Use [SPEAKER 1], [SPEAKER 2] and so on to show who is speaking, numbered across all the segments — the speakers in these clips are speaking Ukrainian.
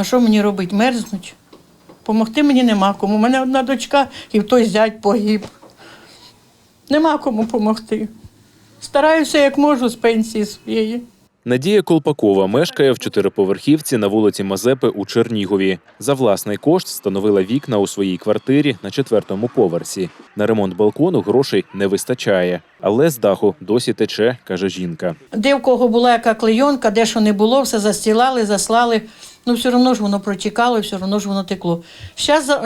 [SPEAKER 1] А що мені робити? Мерзнуть? Помогти мені нема кому. У мене одна дочка і той зять погиб. Нема кому допомогти. Стараюся як можу з пенсії своєї.
[SPEAKER 2] Надія Колпакова мешкає в чотириповерхівці на вулиці Мазепи у Чернігові. За власний кошт встановила вікна у своїй квартирі на четвертому поверсі. На ремонт балкону грошей не вистачає, але з даху досі тече, каже жінка.
[SPEAKER 1] Де в кого була яка клейонка, де що не було, все застілали, заслали. Ну, все одно ж воно протікало, все одно ж воно текло.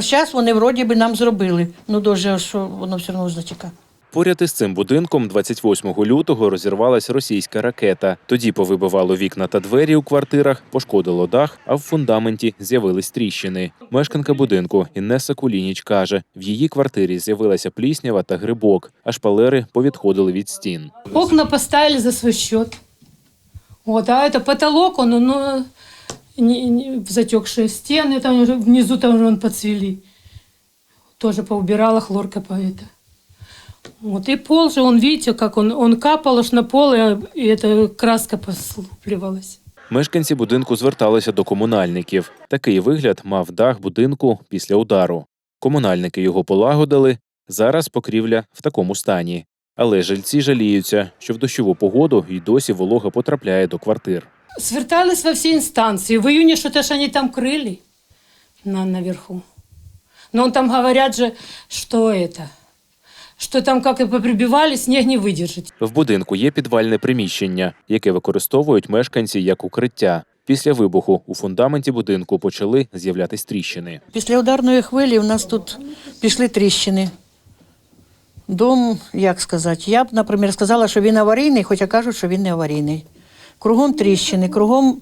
[SPEAKER 1] Зараз вони вроді би нам зробили. Ну, дуже, що воно все одно ж затікає.
[SPEAKER 2] Поряд із цим будинком 28 лютого розірвалась російська ракета. Тоді повибивало вікна та двері у квартирах, пошкодило дах, а в фундаменті з'явились тріщини. Мешканка будинку Іннеса Кулініч каже, в її квартирі з'явилася пліснява та грибок, а шпалери повідходили від стін.
[SPEAKER 3] Окна поставили за свой счет. Вот, а это потолок, он, ну, не, не, затекшие стены, там уже внизу там уже он подцвели. Тоже поубирала хлорка по это. Вот, и пол же, он, видите, как он, он капал аж на пол, и, и эта краска послупливалась.
[SPEAKER 2] Мешканці будинку зверталися до комунальників. Такий вигляд мав дах будинку після удару. Комунальники його полагодили. Зараз покрівля в такому стані. Але жильці жаліються, що в дощову погоду й досі волога потрапляє до квартир.
[SPEAKER 3] Свертались во все инстанции. В июне что-то ж они там крыли на, наверху. Но он там говорят же, что это, что там как и поприбивали, снег не выдержит.
[SPEAKER 2] В будинку є підвальне приміщення, яке використовують мешканці як укриття. Після вибуху у фундаменті будинку почали з'являтись тріщини.
[SPEAKER 1] Після ударної хвилі в нас тут пішли тріщини. Дом, як сказати, я б, наприклад, сказала, що він аварійний, хоча кажуть, що він не аварійний. Кругом тріщини, кругом,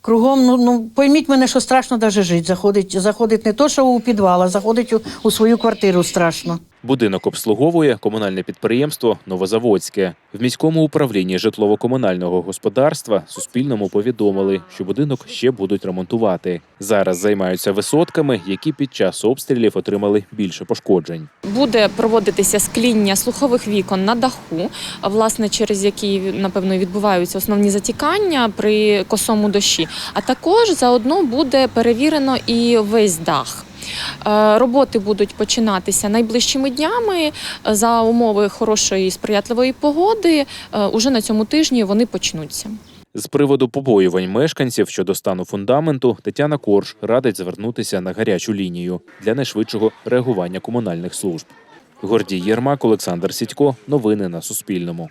[SPEAKER 1] кругом, ну, ну пойміть мене, що страшно навіть жити. Заходить, заходить не то, що у підвал, а заходить у, у свою квартиру страшно.
[SPEAKER 2] Будинок обслуговує комунальне підприємство Новозаводське. В міському управлінні житлово-комунального господарства Суспільному повідомили, що будинок ще будуть ремонтувати. Зараз займаються висотками, які під час обстрілів отримали більше пошкоджень.
[SPEAKER 4] Буде проводитися скління слухових вікон на даху, власне, через які напевно відбуваються основні затікання при косому дощі. А також заодно буде перевірено і весь дах. Е, Роботи будуть починатися найближчими днями за умови хорошої і сприятливої погоди. е, Уже на цьому тижні вони почнуться.
[SPEAKER 2] З приводу побоювань мешканців щодо стану фундаменту Тетяна Корж радить звернутися на гарячу лінію для найшвидшого реагування комунальних служб. Гордій Єрмак, Олександр Сідько. Новини на Суспільному.